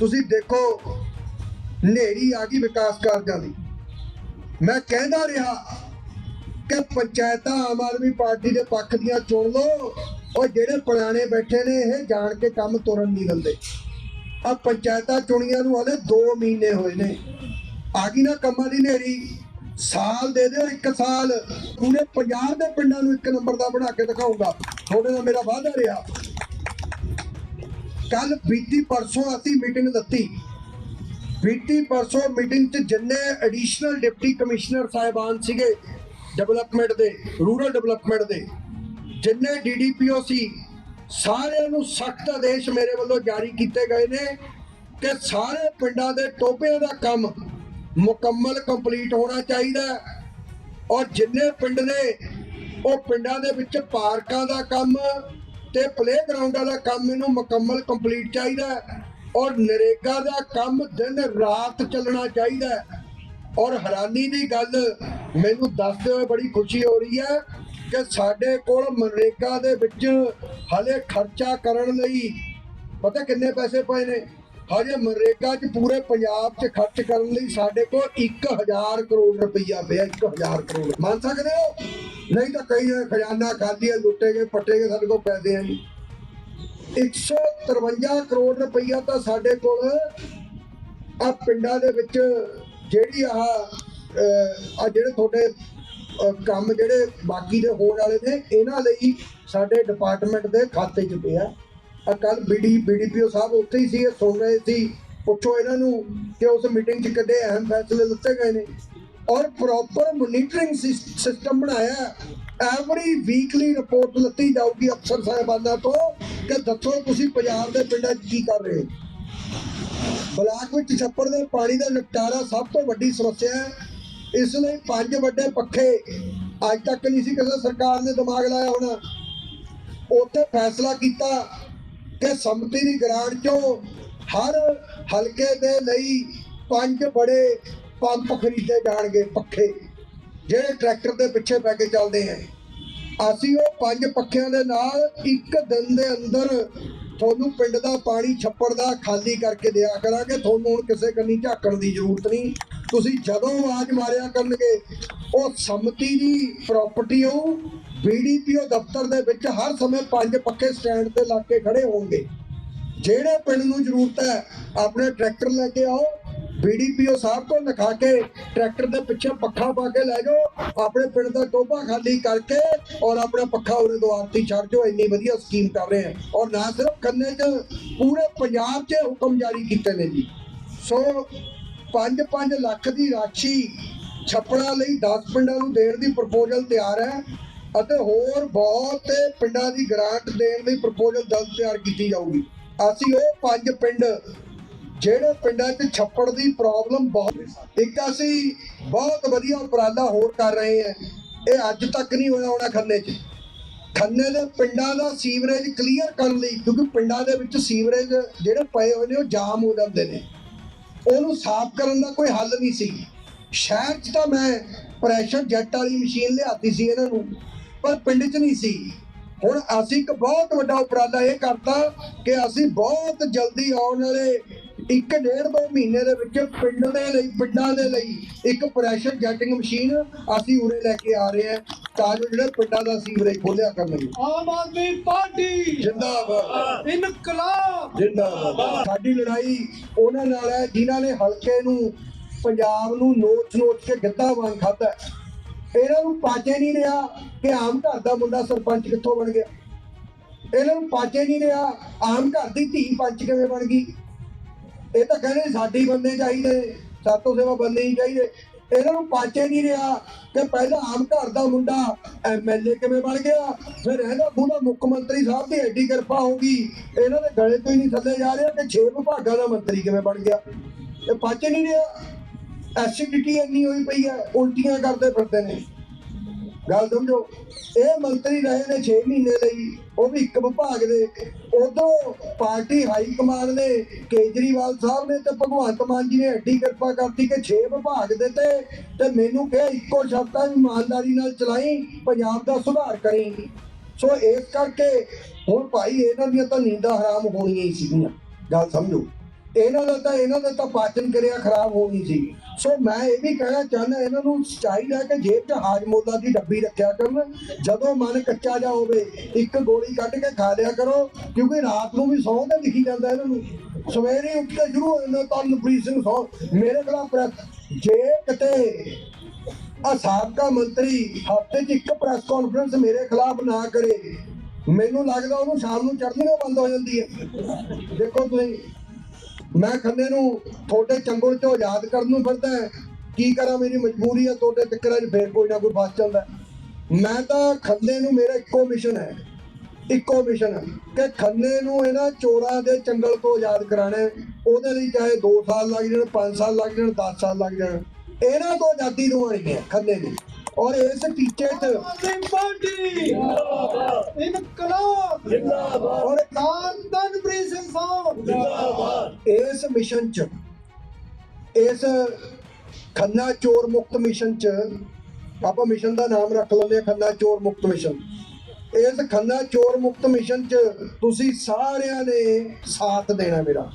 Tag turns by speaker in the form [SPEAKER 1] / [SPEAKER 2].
[SPEAKER 1] ਤੁਸੀਂ ਦੇਖੋ ਨੇਰੀ ਆ ਗਈ ਵਿਕਾਸ ਕਾਰਜਾਂ ਦੀ। ਮੈਂ ਕਹਿੰਦਾ ਰਿਹਾ ਕਿ ਪੰਚਾਇਤਾਂ ਆਮ ਆਦਮੀ ਪਾਰਟੀ ਦੇ ਪੱਖ ਦੀਆਂ ਚੁਣ ਲਓ, ਉਹ ਜਿਹੜੇ ਪੁਰਾਣੇ ਬੈਠੇ ਨੇ, ਇਹ ਜਾਣ ਕੇ ਕੰਮ ਤੁਰਨ ਨਹੀਂ ਦਿੰਦੇ। ਆ ਪੰਚਾਇਤਾਂ ਚੁਣੀਆਂ ਨੂੰ ਹਲੇ 2 ਮਹੀਨੇ ਹੋਏ ਨੇ। ਆ ਗਈ ਨਾ ਕੰਮਾਂ ਦੀ ਨੇਰੀ ਸਾਲ ਦੇ ਦਿਓ, ਇੱਕ ਸਾਲ। ਪੂਰੇ ਪੰਜਾਬ ਦੇ ਪਿੰਡਾਂ ਨੂੰ ਇੱਕ ਨੰਬਰ ਦਾ ਬਣਾ ਕੇ ਦਿਖਾਊਂਗਾ। ਤੁਹਾਡੇ ਨਾਲ ਮੇਰਾ ਵਾਅਦਾ ਰਿਹਾ। ਕੱਲ ਬੀਤੀ ਪਰਸੋਂ ਅਸੀਂ ਮੀਟਿੰਗ ਦਿੱਤੀ। ਬੀਤੀ ਪਰਸੋਂ ਮੀਟਿੰਗ 'ਚ ਜਿੰਨੇ ਐਡੀਸ਼ਨਲ ਡਿਪਟੀ ਕਮਿਸ਼ਨਰ ਸਾਹਿਬਾਨ ਸੀਗੇ ਡਿਵੈਲਪਮੈਂਟ ਦੇ ਰੂਰਲ ਡਿਵੈਲਪਮੈਂਟ ਦੇ, ਜਿੰਨੇ ਡੀਡੀਪੀਓ ਸੀ, ਸਾਰਿਆਂ ਨੂੰ ਸਖਤ ਆਦੇਸ਼ ਮੇਰੇ ਵੱਲੋਂ ਜਾਰੀ ਕੀਤੇ ਗਏ ਨੇ ਕਿ ਸਾਰੇ ਪਿੰਡਾਂ ਦੇ ਟੋਭਿਆਂ ਦਾ ਕੰਮ ਮੁਕੰਮਲ ਕੰਪਲੀਟ ਹੋਣਾ ਚਾਹੀਦਾ ਔਰ ਜਿੰਨੇ ਪਿੰਡ ਨੇ, ਉਹ ਪਿੰਡਾਂ ਦੇ ਵਿੱਚ ਪਾਰਕਾਂ ਦਾ ਕੰਮ ਤੇ ਪਲੇਗਰਾਉਂਡਾਂ ਦਾ ਕੰਮ ਇਹਨੂੰ ਮੁਕੰਮਲ ਕੰਪਲੀਟ ਚਾਹੀਦਾ ਔਰ ਨਰੇਗਾ ਦਾ ਕੰਮ ਦਿਨ ਰਾਤ ਚੱਲਣਾ ਚਾਹੀਦਾ ਔਰ ਹੈਰਾਨੀ ਦੀ ਗੱਲ, ਮੈਨੂੰ ਦੱਸਦੇ ਹੋਏ ਬੜੀ ਖੁਸ਼ੀ ਹੋ ਰਹੀ ਹੈ ਕਿ ਸਾਡੇ ਕੋਲ ਮਨਰੇਗਾ ਦੇ ਵਿੱਚ ਹਲੇ ਖਰਚਾ ਕਰਨ ਲਈ ਪਤਾ ਕਿੰਨੇ ਪੈਸੇ ਪਏ ਨੇ? ਹਜੇ ਮਨਰੇਗਾ 'ਚ ਪੂਰੇ ਪੰਜਾਬ 'ਚ ਖਰਚ ਕਰਨ ਲਈ ਸਾਡੇ ਕੋਲ 1000 ਕਰੋੜ ਰੁਪਈਆ ਪਿਆ 1000 ਕਰੋੜ। ਮੰਨ ਸਕਦੇ ਹੋ? ਨਹੀਂ ਤਾਂ ਕਈ ਖਜ਼ਾਨਾ ਖਾਲੀ ਹੈ ਲੁੱਟੇ ਗਏ, ਪੱਟੇ ਗਏ, ਸਾਡੇ ਕੋਲ ਪੈਸੇ ਹੈ ਨਹੀਂ। 153 ਕਰੋੜ ਰੁਪਈਆ ਤਾਂ ਸਾਡੇ ਕੋਲ ਆ ਪਿੰਡਾਂ ਦੇ ਵਿੱਚ ਜਿਹੜੀ ਆ ਆ ਜਿਹੜੇ ਤੁਹਾਡੇ ਕੰਮ ਜਿਹੜੇ ਬਾਕੀ ਦੇ ਹੋਣ ਵਾਲੇ ਨੇ, ਇਹਨਾਂ ਲਈ ਸਾਡੇ ਡਿਪਾਰਟਮੈਂਟ ਦੇ ਖਾਤੇ 'ਚ ਪਿਆ। ਆ ਕੱਲ ਬੀਡੀ, ਬੀਡੀਪੀਓ ਸਾਹਿਬ ਉੱਥੇ ਹੀ ਸੀ, ਇਹ ਸੁਣ ਰਹੇ ਸੀ। ਪੁੱਛੋ ਇਹਨਾਂ ਨੂੰ ਕਿ ਉਸ ਮੀਟਿੰਗ 'ਚ ਕਿੱਡੇ ਅਹਿਮ ਫੈਸਲੇ ਲਿੱਤੇ ਗਏ ਨੇ। ਔਰ ਪ੍ਰੋਪਰ ਮੋਨੀਟਰਿੰਗ ਸਿਸਟਮ ਬਣਾਇਆ। ਐਵਰੀ ਵੀਕਲੀ ਰਿਪੋਰਟ ਲੱਤੀ ਜਾਊਗੀ ਅਫਸਰ ਸਾਹਿਬਾਨਾਂ ਤੋਂ ਕਿ ਦੱਸੋ ਤੁਸੀਂ ਪੰਜਾਬ ਦੇ ਪਿੰਡਾਂ 'ਚ ਕੀ ਕਰ ਰਹੇ ਬਲਾਕ ਵਿੱਚ ਛੱਪੜ ਦੇ ਪਾਣੀ ਦਾ ਨਿਪਟਾਰਾ ਸਭ ਤੋਂ ਵੱਡੀ ਸਮੱਸਿਆ ਹੈ। ਇਸ ਲਈ ਪੰਜ ਵੱਡੇ ਪੱਖੇ ਅੱਜ ਤੱਕ ਨਹੀਂ ਸੀ ਕਿਸੇ ਸਰਕਾਰ ਨੇ ਦਿਮਾਗ ਲਾਇਆ ਹੋਣਾ। ਉੱਥੇ ਫੈਸਲਾ ਕੀਤਾ ਕਿ ਸੰਮਤੀ ਦੀ ਗ੍ਰਾਂਟ ਚੋਂ ਹਰ ਹਲਕੇ ਦੇ ਲਈ ਪੰਜ ਬੜੇ ਪੰਪ ਖਰੀਦੇ ਜਾਣਗੇ ਪੱਖੇ। ਜਿਹੜੇ ਟਰੈਕਟਰ ਦੇ ਪਿੱਛੇ ਪੈ ਕੇ ਚੱਲਦੇ ਆ। ਅਸੀਂ ਉਹ ਪੰਜ ਪੱਖਿਆਂ ਦੇ ਨਾਲ ਇੱਕ ਦਿਨ ਦੇ ਅੰਦਰ ਤੁਹਾਨੂੰ ਪਿੰਡ ਦਾ ਪਾਣੀ ਛੱਪੜ ਦਾ ਖਾਲੀ ਕਰਕੇ ਦਿਆ ਕਰਾਂਗੇ। ਤੁਹਾਨੂੰ ਹੁਣ ਕਿਸੇ ਕੰਨੀ ਝਾਕਣ ਦੀ ਜ਼ਰੂਰਤ ਨਹੀਂ। ਤੁਸੀਂ ਜਦੋਂ ਆਵਾਜ਼ ਮਾਰਿਆ ਕਰਨਗੇ, ਉਹ ਸੰਮਤੀ ਦੀ ਪ੍ਰਾਪਰਟੀ ਹੋ ਬੀਡੀਪੀਓ ਦਫ਼ਤਰ ਦੇ ਵਿੱਚ ਹਰ ਸਮੇਂ ਪੰਜ ਪੱਕੇ ਸਟੈਂਡ ਤੇ ਲਾ ਕੇ ਖੜੇ ਹੋਣਗੇ। ਜਿਹੜੇ ਪਿੰਡ ਨੂੰ ਜ਼ਰੂਰਤ ਹੈ, ਆਪਣੇ ਟਰੈਕਟਰ ਲੈ ਕੇ ਆਓ। ਬੀਡੀਪੀਓ ਸਾਹਿਬ ਤੋਂ ਲਿਖਾ ਕੇ ਟਰੈਕਟਰ ਦੇ ਪਿੱਛੇ ਪੱਖਾ ਪਾ ਕੇ ਲੈ ਜਾਓ। ਆਪਣੇ ਪਿੰਡ ਦਾ ਟੋਭਾ ਖਾਲੀ ਕਰਕੇ ਔਰ ਆਪਣਾ ਪੱਖਾ ਉਹਦੇ ਦੁਆਰ ਛੱਡ ਜਾਓ। ਇੰਨੀ ਵਧੀਆ ਸਕੀਮ ਕਰ ਰਹੇ ਆ। ਔਰ ਨਾ ਸਿਰਫ ਕੰਨੇ 'ਚ, ਪੂਰੇ ਪੰਜਾਬ 'ਚ ਹੁਕਮ ਜਾਰੀ ਕੀਤੇ ਨੇ ਜੀ। ਸੋ 5-5 ਲੱਖ ਦੀ ਰਾਸ਼ੀ ਛੱਪੜਾਂ ਲਈ 10 ਪਿੰਡਾਂ ਨੂੰ ਦੇਣ ਦੀ ਪ੍ਰਪੋਜ਼ਲ ਤਿਆਰ ਹੈ ਅਤੇ ਹੋਰ ਬਹੁਤ ਪਿੰਡਾਂ ਦੀ ਗ੍ਰਾਂਟ ਦੇਣ ਦੀ ਪ੍ਰਪੋਜ਼ਲ ਜਲਦ ਤਿਆਰ ਕੀਤੀ ਜਾਊਗੀ। ਅਸੀਂ ਉਹ ਪੰਜ ਪਿੰਡ ਜਿਹੜੇ ਪਿੰਡਾਂ 'ਚ ਛੱਪੜ ਦੀ ਪ੍ਰੋਬਲਮ ਬਹੁਤ ਇੱਕ ਅਸੀਂ ਬਹੁਤ ਵਧੀਆ ਉਪਰਾਲਾ ਹੋਰ ਕਰ ਰਹੇ ਹਾਂ। ਇਹ ਅੱਜ ਤੱਕ ਨਹੀਂ ਹੋਇਆ ਹੋਣਾ ਖੰਨੇ 'ਚ। ਖੰਨੇ ਦੇ ਪਿੰਡਾਂ ਦਾ ਸੀਵਰੇਜ ਕਲੀਅਰ ਕਰਨ ਲਈ, ਕਿਉਂਕਿ ਪਿੰਡਾਂ ਦੇ ਵਿੱਚ ਸੀਵਰੇਜ ਜਿਹੜੇ ਪਏ ਹੋਏ ਨੇ, ਉਹ ਜਾਮ ਹੋ ਜਾਂਦੇ ਨੇ। ਉਹਨੂੰ ਸਾਫ਼ ਕਰਨ ਦਾ ਕੋਈ ਹੱਲ ਨਹੀਂ ਸੀ। ਸ਼ਹਿਰ 'ਚ ਤਾਂ ਮੈਂ ਪ੍ਰੈਸ਼ਰ ਜੈਟ ਵਾਲੀ ਮਸ਼ੀਨ ਲਿਆਤੀ ਸੀ ਇਹਨਾਂ ਨੂੰ, ਪਰ ਪਿੰਡ 'ਚ ਨਹੀਂ ਸੀ। ਹੁਣ ਅਸੀਂ ਇੱਕ ਬਹੁਤ ਵੱਡਾ ਉਪਰਾਲਾ ਇਹ ਕਰਤਾ ਕਿ ਅਸੀਂ ਬਹੁਤ ਜਲਦੀ ਆਉਣ ਵਾਲੇ ਇੱਕ ਡੇਢ ਦੋ ਮਹੀਨੇ ਦੇ ਵਿੱਚ ਪਿੰਡ ਦੇ ਲਈ ਪਿੰਡਾਂ ਦੇ ਲਈ ਇੱਕ ਪ੍ਰੈਸ਼ਰ ਜੈਟਿੰਗ ਮਸ਼ੀਨ ਅਸੀਂ ਉਰੇ ਲੈ ਕੇ ਆ ਰਹੇ ਹਾਂ ਤਾਂ ਜੋ ਜਿਹੜੇ ਪਿੰਡਾਂ ਦਾ ਸੀਵਰੇਜ ਖੋਲਿਆ ਕਰਨਗੇ
[SPEAKER 2] ਆਮ ਆਦਮੀ ਪਾਰਟੀ
[SPEAKER 1] ਜਿੰਦਾਬਾਦ।
[SPEAKER 2] ਇਨਕਲਾਬ।
[SPEAKER 1] ਜਿੰਦਾਬਾਦ। ਸਾਡੀ ਲੜਾਈ ਉਹਨਾਂ ਨਾਲ ਹੈ ਜਿਨ੍ਹਾਂ ਨੇ ਹਲਕੇ ਨੂੰ ਪੰਜਾਬ ਨੂੰ ਨੋਚ ਨੋਚ ਕੇ ਗੱਦਾ ਵਾਂਗ ਖਾਦਾ ਇਹਨਾਂ ਨੂੰ ਪਾਚੇ ਨਹੀਂ ਰਿਹਾ ਕਿ ਆਮ ਘਰ ਦਾ ਮੁੰਡਾ ਸਰਪੰਚ ਕਿੱਥੋਂ ਬਣ ਗਿਆ। ਇਹਨਾਂ ਨੂੰ ਪਾਚੇ ਨਹੀਂ ਰਿਹਾ ਆਮ ਘਰ ਦੀ ਧੀ ਪੰਚ ਕਿਵੇਂ ਬਣ ਗਈ? ਇਹ ਤਾਂ ਕਹਿੰਦੇ ਸਾਡੀ ਬੰਦੇ ਚਾਹੀਦੇ, ਸਾਤੋਂ ਸੇਵਾ ਬੰਦੇ ਹੀ ਚਾਹੀਦੇ। ਇਹਨਾਂ ਨੂੰ ਪਾਚੇ ਨਹੀਂ ਰਿਹਾ ਕਿ ਪਹਿਲਾਂ ਆਮ ਘਰ ਦਾ ਮੁੰਡਾ ਐਮਐਲਏ ਕਿਵੇਂ ਬਣ ਗਿਆ, ਫਿਰ ਇਹਦਾ ਖੁਦਾ ਮੁੱਖ ਮੰਤਰੀ ਸਾਹਿਬ ਦੀ ਐਡੀ ਕਿਰਪਾ ਹੋ ਗਈ ਇਹਨਾਂ ਦੇ ਗਲੇ ਤੋਂ ਹੀ ਨਹੀਂ ਥੱਲੇ ਜਾ ਰਿਹਾ ਕਿ ਛੇ ਵਿਭਾਗਾਂ ਦਾ ਮੰਤਰੀ ਕਿਵੇਂ ਬਣ ਗਿਆ। ਇਹ ਪਾਚੇ ਨਹੀਂ ਰਿਹਾ, ਐਸਿਡਿਟੀ ਇੰਨੀ ਹੋਈ ਪਈ ਹੈ, ਉਲਟੀਆਂ ਕਰਦੇ ਫਿਰਦੇ ਨੇ। ਗੱਲ ਸਮਝੋ, ਇਹ ਮੰਤਰੀ ਰਹੇ ਨੇ 6 ਮਹੀਨੇ ਲਈ, ਉਹ ਵੀ ਇੱਕ ਵਿਭਾਗ ਦੇ। ਉਦੋਂ ਪਾਰਟੀ ਹਾਈ ਕਮਾਂਡ ਨੇ ਕੇਜਰੀਵਾਲ ਸਾਹਿਬ ਨੇ ਤੇ ਭਗਵੰਤ ਮਾਨ ਜੀ ਨੇ ਐਡੀ ਕਿਰਪਾ ਕਰਤੀ ਕਿ 6 ਵਿਭਾਗ ਦੇ ਤੇ ਤੇ ਮੈਨੂੰ ਕਿਹਾ ਇੱਕੋ ਸ਼ਬਦਾਂ ਇਮਾਨਦਾਰੀ ਨਾਲ ਚਲਾਈ, ਪੰਜਾਬ ਦਾ ਸੁਧਾਰ ਕਰੇਗੀ ਸੋ ਇਸ ਕਰਕੇ ਹੁਣ ਭਾਈ ਇਹਨਾਂ ਦੀਆਂ ਤਾਂ ਨੀਂਦਾਂ ਹਰਾਮ ਹੋਣੀਆਂ ਹੀ ਸੀਗੀਆਂ। ਗੱਲ ਸਮਝੋ। ਇਹਨਾਂ ਦਾ ਤਾਂ ਇਹਨਾਂ ਦਾ ਤਾਂ ਪਾਚਨ ਕਿਰਿਆ ਖਰਾਬ ਹੋ ਗਈ ਸੀ। ਸੋ ਮੈਂ ਇਹ ਵੀ ਕਹਿਣਾ ਚਾਹੁੰਦਾ, ਇਹਨਾਂ ਨੂੰ ਚਾਹੀਦਾ ਕਿ ਜੇਬ 'ਚ ਹਾਜਮੋਲਾ ਦੀ ਡੱਬੀ ਰੱਖਿਆ ਕਰਨ। ਜਦੋਂ ਮਨ ਕੱਚਾ ਜਾ ਹੋਵੇ, ਇੱਕ ਗੋਲੀ ਕੱਢ ਕੇ ਖਾ ਲਿਆ ਕਰੋ, ਕਿਉਂਕਿ ਰਾਤ ਨੂੰ ਵੀ ਸੌਂ ਤੇ ਦਿਖੀ ਜਾਂਦਾ ਇਹਨਾਂ ਨੂੰ। ਸਵੇਰੇ ਉੱਠ ਕੇ ਸ਼ੁਰੂ ਹੋ ਜਾਂਦਾ ਤਾਂ ਸਿੰਘ ਸੌਂ। ਮੇਰੇ ਖਿਲਾਫ ਜੇ ਕਿਤੇ ਆ ਸਾਬਕਾ ਮੰਤਰੀ ਹਫ਼ਤੇ 'ਚ ਇੱਕ ਪ੍ਰੈਸ ਕਾਨਫਰੰਸ ਮੇਰੇ ਖਿਲਾਫ ਨਾ ਕਰੇ, ਮੈਨੂੰ ਲੱਗਦਾ ਉਹਨੂੰ ਸ਼ਾਮ ਨੂੰ ਚੜ੍ਹਨੀਆਂ ਬੰਦ ਹੋ ਜਾਂਦੀ ਹੈ ਦੇਖੋ ਤੁਸੀਂ। ਮੈਂ ਖੰਨੇ ਨੂੰ ਤੁਹਾਡੇ ਚੰਗੁਲ ਚੋਂ ਆਜ਼ਾਦ ਕਰਨ ਨੂੰ ਫਿਰਦਾ ਕੀ ਕਰਾਂ, ਮੇਰੀ ਮਜਬੂਰੀ ਹੈ, ਤੁਹਾਡੇ ਟੱਕਰਾਂ 'ਚ ਫੇਰ ਕੋਈ ਨਾ ਕੋਈ ਫਸ ਜਾਂਦਾ ਮੈਂ ਤਾਂ ਖੰਨੇ ਨੂੰ ਮੇਰਾ ਇੱਕੋ ਮਿਸ਼ਨ ਹੈ। ਇੱਕੋ ਮਿਸ਼ਨ ਹੈ ਕਿ ਖੰਨੇ ਨੂੰ ਇਹਨਾਂ ਚੋਰਾਂ ਦੇ ਚੰਗਲ ਤੋਂ ਆਜ਼ਾਦ ਕਰਾਣਾ ਉਹਦੇ ਲਈ ਚਾਹੇ 2 ਸਾਲ ਲੱਗ ਜਾਣ 5 ਸਾਲ ਲੱਗ ਜਾਣ 10 ਸਾਲ ਲੱਗ ਜਾਣ। ਇਹਨਾਂ ਤੋਂ ਆਜ਼ਾਦੀ ਦਿਵਾਉਣੀ ਹੈ ਖੰਨੇ ਨੂੰ ਔਰ ਇਸ ਟੀਚੇ 'ਚ
[SPEAKER 2] ਆਦਮੀ ਪਾਰਟੀ। ਇਨਕਲਾਬ।
[SPEAKER 1] ਔਰ
[SPEAKER 2] ਧੰਨ ਧੰਨ ਪ੍ਰੀਤ ਸਿੰਘ ਸਾਹਿਬ।
[SPEAKER 1] ਇਸ ਮਿਸ਼ਨ ਚ ਇਸ ਖੰਨਾ ਚੋਰ ਮੁਕਤ ਮਿਸ਼ਨ ਚ ਆਪਾਂ ਮਿਸ਼ਨ ਦਾ ਨਾਮ ਰੱਖ ਲੈਂਦੇ ਹਾਂ ਖੰਨਾ ਚੋਰ ਮੁਕਤ ਮਿਸ਼ਨ। ਇਸ ਖੰਨਾ ਚੋਰ ਮੁਕਤ ਮਿਸ਼ਨ ਚ ਤੁਸੀਂ ਸਾਰਿਆਂ ਨੇ ਸਾਥ ਦੇਣਾ ਮੇਰਾ।